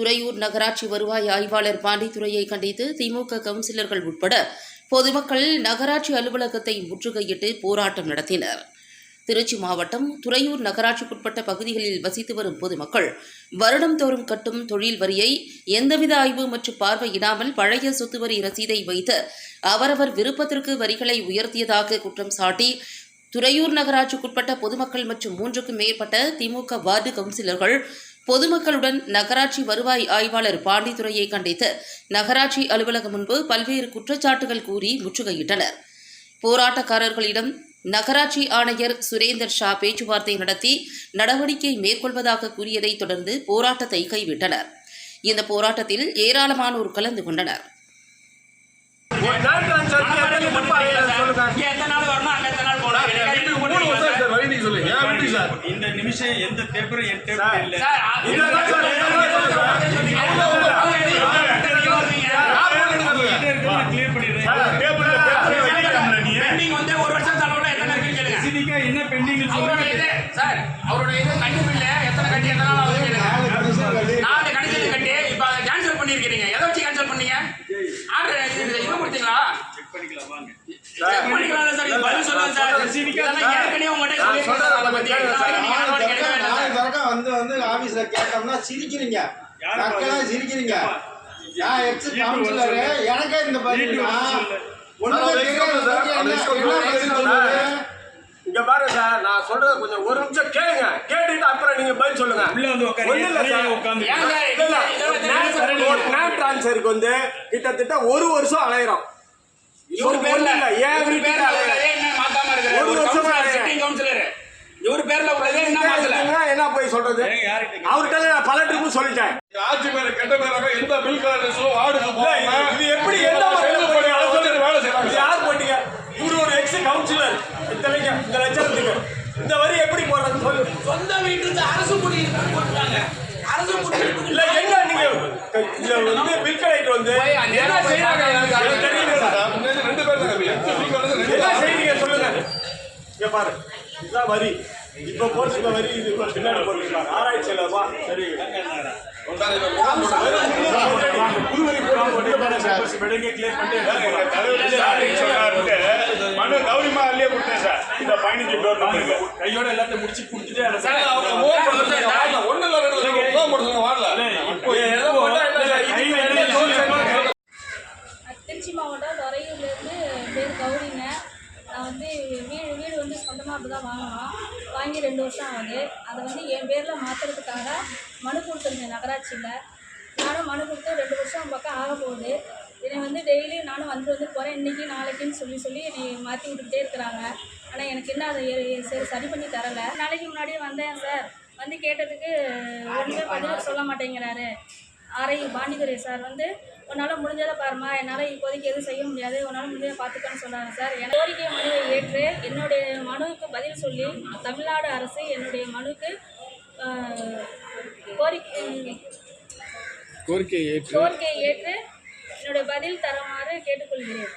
துறையூர் நகராட்சி வருவாய் ஆய்வாளர் பாண்டித்துறையை கண்டித்து திமுக கவுன்சிலர்கள் உட்பட பொதுமக்கள் நகராட்சி அலுவலகத்தை முற்றுகையிட்டு போராட்டம் நடத்தினர். திருச்சி மாவட்டம் துறையூர் நகராட்சிக்குட்பட்ட பகுதிகளில் வசித்து வரும் பொதுமக்கள் வருடம்தோறும் கட்டும் தொழில் வரியை எந்தவித ஆய்வு மற்றும் பார்வையிடாமல் பழைய சொத்து வரி ரசீதை வைத்து அவரவர் விருப்பத்திற்கு வரிகளை உயர்த்தியதாக குற்றம் சாட்டி துறையூர் நகராட்சிக்குட்பட்ட பொதுமக்கள் மற்றும் மூன்றுக்கும் மேற்பட்ட திமுக வார்டு கவுன்சிலர்கள் பொதுமக்களுடன் நகராட்சி வருவாய் ஆய்வாளர் பாண்டித்துறையை கண்டித்து நகராட்சி அலுவலகம் முன்பு பல்வேறு குற்றச்சாட்டுகள் கூறி முற்றுகையிட்டனர். போராட்டக்காரர்களிடம் நகராட்சி ஆணையர் சுரேந்தர் ஷா பேச்சுவார்த்தை நடத்தி நடவடிக்கை மேற்கொள்வதாக கூறியதைத் தொடர்ந்து போராட்டத்தை கைவிட்டனர். இந்த போராட்டத்தில் ஏராளமானோர் கலந்து கொண்டனர். எத்தனை நாள் வரணும்? எத்தனை நாள் போகணும் எனக்கு வீட்டுக்கு கண்டிப்பா மூணு போடுவீங்களா வருஷம் சார்? சார் வழி நீங்க சொல்லுங்க ஏன் வீட்டுக்கு சார் இந்த நிமிஷம் எந்த பேப்பரும் என் சார், டேபிள் இல்ல? கிளியர் பண்ணிடுறேன் ஒரு வருஷம் எத்தனை இருக்குன்னு கேளுங்க. சினிக்கா என்ன பெண்டிங் அவரோட இது, சார், அவரோட இது கட்டி பில்லு எத்தனை கட்டி எத்தனை நாள் ஆகுதுன்னு கேளுங்க. நாலு கடிதத்தை கட்டி இப்ப அதை cancel பண்ணியிருக்கிறீங்க. எதை வச்சு cancel பண்ணீங்க? order இது இது கொடுத்தீங்களா? செக் பண்ணிக்கலாம் வாங்க check பண்ணிக்கலாம்ல சார், இது பதில் சொல்லுங்க சார். இதெல்லாம் ஏற்கனவே உங்கள்ட்ட நான் சொல்றதை சொல்லியிருக்கேன் அதை கொஞ்சம் பத்தி. கேளுங்க இது சார். வரைக்கும் நீங்க நடவடிக்கை எடுக்கவே இல்லை சார். நாலு தடவை வந்து வந்து ஆபீஸ்ல கேட்டோம்னா சிரிக்கிறீங்க? சிரிக்கிறீங்க. நான் எக்ஸ் கவுன்சிலர். எனக்கே இந்த பதில் வீட்டு வசூல். ஒண்ணுமே சார், தெரியாது. சார், சார், என்ன- சார், என்ன பதில் சொல்றது? இங்க பாருங்க சார். நான் சொல்றத கொஞ்சம் ஒரு நிமிஷம் கேளுங்க. கேட்டுட்டு அப்புறம் நீங்க பதில் சொல்லுங்க. உள்ள வந்து உட்காருங்க. ஒண்ணும் இல்ல சார். வந்து கிட்டத்தட்ட ஒரு வருஷம் அலையிறோம். இவரு பேர்ல இல்ல. ஏன் பேர்ல இன்னும் மாத்தாம இருக்கிறாரு. ஒரு வருஷமா கவுன்சிலர், இருக்கு. Sitting councillor. இவரு பேர்ல உள்ளதே இன்னும் மாத்தல. என்ன போய் சொல்றது? அவர்கிட்ட நான் பல ட்ரிப்பு சொல்லிட்டேன். ஆட்சி பேர கெட்ட பேராக எந்த பில் கலர்ஸும் போகாம இது எப்படி எந்த வேலை செய்யறாங்க யார் போட்டீங்க? இவரு ஒரு எக்ஸ் கவுன்சிலர் இத்தனைக்கு இந்த லட்சணத்துக்கு இந்த வரி எப்படி போடுறது சொல்லு. சொந்த வீட்டுக்கு அரசு குடியிருப்பு. அரசு குடியிருப்பு இல்ல எங்க நீங்க இதுல வந்து பில் கலெக்டர் வந்து என்ன செய்யறாங்க எனக்கு அது தெரியல சார் ரெண்டு பேர் தான் எந்த பில் கலர்ஸ் ரெண்டு என்ன செய்றீங்க சொல்லுங்க பாரு. இதுதான் வரி. இப்ப போட்டுருக்க வரி இது. இப்ப பின்னாடி போட்டுருக்காங்க. ஆராய்ச்சி வா. சரி. புது வரி போட்டு பண்ணிட்டு மனு கௌரிமா அல்லே கொடுத்தேன் சார் இந்த பதினஞ்சு கையோட எல்லாத்தையும் முடிச்சு கொடுத்துட்டு ஒண்ணு ரெண்டு இப்போ திருச்சி மாவட்டம் துறையூர்லேருந்து பேர் கௌரிங்க. நான் வந்து வீடு வீடு வந்து சொந்தமாக அப்படி தான் வாங்கினோம். வாங்கி ரெண்டு வருஷம் ஆகுது. அதை வந்து என் பேரில் மாற்றுறதுக்காக மனு கொடுத்துருந்தேன் நகராட்சியில். நானும் மனு கொடுத்து ரெண்டு வருஷம் பக்கம் ஆக போகுது. என்னை வந்து டெய்லி நானும் வந்து வந்து போகிறேன் இன்றைக்கி நாளைக்குன்னு சொல்லி சொல்லி என்னை மாற்றி விட்டுக்கிட்டே இருக்கிறாங்க. ஆனால் எனக்கு என்ன அதை சரி சரி பண்ணி தரலை. நாளைக்கு முன்னாடியே வந்தேன் சார். வந்து கேட்டதுக்கு ஒன்றுமே பதில் சொல்ல மாட்டேங்கிறாரு. ஆர்ஐ பாண்டிதுரை சார் வந்து உன்னால் முடிஞ்சதை பாருமா என்னால் இப்போதைக்கு எதுவும் செய்ய முடியாது உன்னால் முடிஞ்சதை பார்த்துக்கன்னு சொன்னாங்க சார். என் கோரிக்கை மனுவை ஏற்று என்னுடைய மனுவுக்கு பதில் சொல்லி தமிழ்நாடு அரசு என்னுடைய மனுக்கு ஆஹ், கோரிக்கை கோரிக்கையை ஏற்று என்னுடைய பதில் தருமாறு கேட்டுக்கொள்கிறேன்.